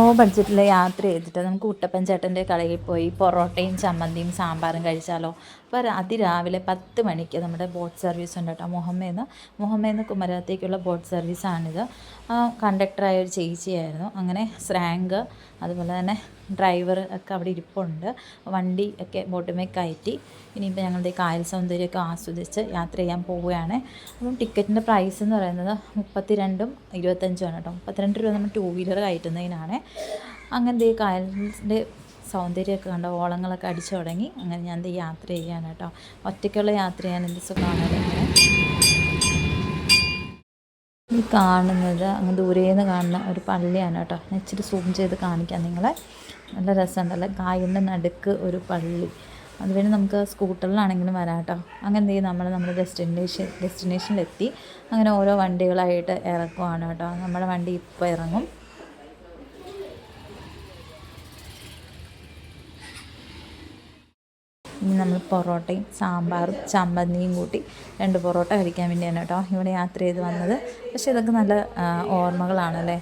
ഓ ബഡ്ജറ്റിൽ യാത്ര ചെയ്തിട്ട് നമുക്ക് കുട്ടപ്പൻ ചേട്ടന്റെ കടയിൽ പോയി പൊറോട്ടയും ചമ്മന്തിയും സാമ്പാറും കഴിച്ചാലോ? അപ്പോൾ അതിരാവിലെ പത്ത് മണിക്ക് നമ്മുടെ ബോട്ട് സർവീസ് ഉണ്ട് കേട്ടോ. മുഹമ്മേന്ന് മുഹമ്മേന്ന് കുമരകത്തേക്കുള്ള ബോട്ട് സർവീസാണിത് കണ്ടക്ടറായ ഒരു ചേച്ചിയായിരുന്നു. അങ്ങനെ സ്രാങ്ക് അതുപോലെ തന്നെ ഡ്രൈവർ ഒക്കെ അവിടെ ഇരിപ്പുണ്ട്. വണ്ടി ഒക്കെ ബോട്ടുമേ കയറ്റി. ഇനിയിപ്പോൾ ഞങ്ങളുടെ കായൽ സൗന്ദര്യമൊക്കെ ആസ്വദിച്ച് യാത്ര ചെയ്യാൻ പോവുകയാണ്. അപ്പം ടിക്കറ്റിന്റെ പ്രൈസ് എന്ന് പറയുന്നത് മുപ്പത്തി രണ്ടും ഇരുപത്തഞ്ചുമാണ് കേട്ടോ. മുപ്പത്തിരണ്ട് രൂപ നമ്മൾ ടൂ വീലർ കയറ്റുന്നതിനാണ്. അങ്ങനത്തെ ഈ കായലിന്റെ സൗന്ദര്യമൊക്കെ കണ്ട? ഓളങ്ങളൊക്കെ അടിച്ചു തുടങ്ങി. അങ്ങനെ ഞാൻ ദേ യാത്ര ചെയ്യാണ് കേട്ടോ. ഒറ്റയ്ക്കുള്ള യാത്ര ചെയ്യാൻ എന്ത് സുഖമാണ് ഈ കാണുന്നത് അങ്ങ് ദൂരേന്ന് കാണുന്ന ഒരു പള്ളിയാണ് കേട്ടോ. ഞാൻ ഇച്ചിരി സൂം ചെയ്ത് കാണിക്കാം നിങ്ങളെ. നല്ല രസമുണ്ടല്ലേ കായലിന്റെ നടുക്ക് ഒരു പള്ളി. അതുവഴി നമുക്ക് സ്കൂട്ടറിലാണെങ്കിലും വരാം കേട്ടോ. അങ്ങനെ എന്ത് ചെയ്യും നമ്മൾ നമ്മുടെ ഡെസ്റ്റിനേഷൻ ഡെസ്റ്റിനേഷനിലെത്തി. അങ്ങനെ ഓരോ വണ്ടികളായിട്ട് ഇറക്കുവാണ് കേട്ടോ. നമ്മുടെ വണ്ടി ഇപ്പോൾ ഇറങ്ങും. ഇനി നമ്മൾ പൊറോട്ടയും സാമ്പാറും ചമ്മന്തിയും കൂട്ടി രണ്ട് പൊറോട്ട കഴിക്കാൻ വേണ്ടിയാണ് കേട്ടോ ഇവിടെ യാത്ര ചെയ്ത് വന്നത്. പക്ഷേ ഇതൊക്കെ നല്ല ഓർമ്മകളാണല്ലേ?